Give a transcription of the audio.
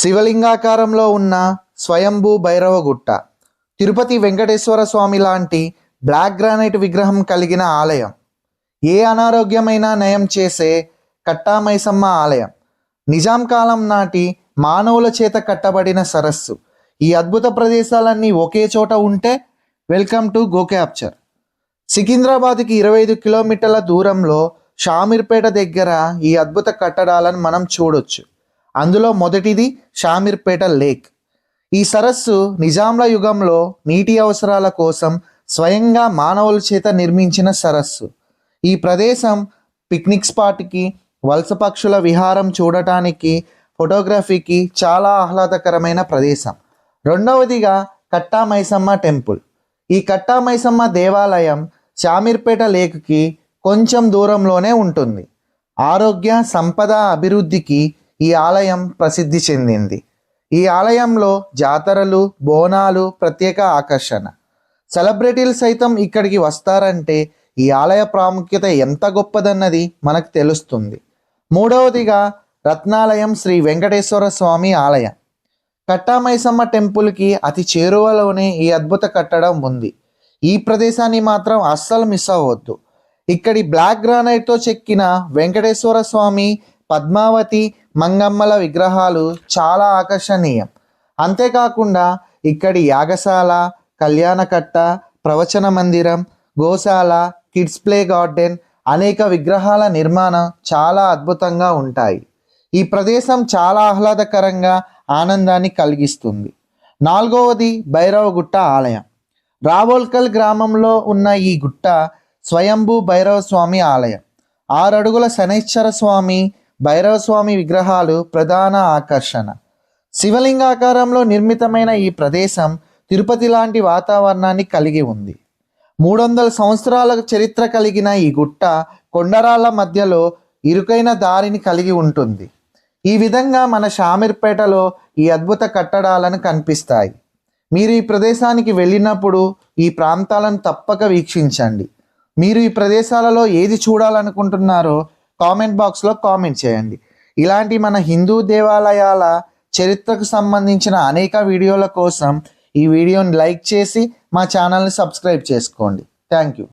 శివలింగాకారంలో ఉన్న స్వయంభూ భైరవగుట్ట తిరుపతి వెంకటేశ్వర స్వామి లాంటి black granite విగ్రహం కలిగిన ఆలయం. ఏ అనారోగ్యమైన నయం చేసే కట్టామైసమ్మ ఆలయం. నిజాం కాలం నాటి మానవుల చేత కట్టబడిన సరస్సు. ఈ అద్భుత ప్రదేశాలన్నీ ఒకే చోట ఉంటే వెల్కమ్ టు గో క్యాప్చర్. సికింద్రాబాద్కి ఇరవై ఐదు కిలోమీటర్ల దూరంలో షామీర్పేట దగ్గర ఈ అద్భుత కట్టడాలను మనం చూడొచ్చు. అందులో మొదటిది షామీర్పేట లేక్. ఈ సరస్సు నిజాంల యుగంలో నీటి అవసరాల కోసం స్వయంగా మానవుల చేత నిర్మించిన సరస్సు. ఈ ప్రదేశం పిక్నిక్ స్పాట్కి వలస పక్షుల విహారం చూడటానికి ఫోటోగ్రఫీకి చాలా ఆహ్లాదకరమైన ప్రదేశం. రెండవదిగా కట్టా మైసమ్మ టెంపుల్. ఈ కట్టా మైసమ్మ దేవాలయం శామీర్పేట లేక్కి కొంచెం దూరంలోనే ఉంటుంది. ఆరోగ్య సంపద అభివృద్ధికి ఈ ఆలయం ప్రసిద్ధి చెందింది. ఈ ఆలయంలో జాతరలు బోనాలు ప్రత్యేక ఆకర్షణ. సెలబ్రిటీలు సైతం ఇక్కడికి వస్తారంటే ఈ ఆలయ ప్రాముఖ్యత ఎంత గొప్పదన్నది మనకు తెలుస్తుంది. మూడవదిగా రత్నాలయం శ్రీ వెంకటేశ్వర స్వామి ఆలయం. కట్టామైసమ్మ టెంపుల్కి అతి చేరువలోనే ఈ అద్భుత కట్టడం ఉంది. ఈ ప్రదేశాన్ని మాత్రం అస్సలు మిస్ అవ్వద్దు. ఇక్కడి బ్లాక్ గ్రానైట్తో చెక్కిన వెంకటేశ్వర స్వామి పద్మావతి మంగమ్మల విగ్రహాలు చాలా ఆకర్షణీయం. అంతేకాకుండా ఇక్కడి యాగశాల కళ్యాణకట్ట ప్రవచన మందిరం గోశాల కిడ్స్ ప్లే గార్డెన్ అనేక విగ్రహాల నిర్మాణం చాలా అద్భుతంగా ఉంటాయి. ఈ ప్రదేశం చాలా ఆహ్లాదకరంగా ఆనందాన్ని కలిగిస్తుంది. నాలుగవది భైరవగుట్ట ఆలయం. రావోల్కల్ గ్రామంలో ఉన్న ఈ గుట్ట స్వయంభూ భైరవ స్వామి ఆలయం. ఆరు అడుగుల శనైశ్వర స్వామి భైరవస్వామి విగ్రహాలు ప్రధాన ఆకర్షణ. శివలింగాకారంలో నిర్మితమైన ఈ ప్రదేశం తిరుపతి లాంటి వాతావరణాన్ని కలిగి ఉంది. మూడు వందల సంవత్సరాల చరిత్ర కలిగిన ఈ గుట్ట కొండరాళ్ళ మధ్యలో ఇరుకైన దారిని కలిగి ఉంటుంది. ఈ విధంగా మన షామీర్పేటలో ఈ అద్భుత కట్టడాలను కనిపిస్తాయి. మీరు ఈ ప్రదేశానికి వెళ్ళినప్పుడు ఈ ప్రాంతాలను తప్పక వీక్షించండి. మీరు ఈ ప్రదేశాలలో ఏది చూడాలనుకుంటున్నారో కామెంట్ బాక్స్లో కామెంట్ చేయండి. ఇలాంటి మన హిందూ దేవాలయాల చరిత్రకు సంబంధించిన అనేక వీడియోల కోసం ఈ వీడియోని లైక్ చేసి మా ఛానల్ని సబ్స్క్రైబ్ చేసుకోండి. Thank you.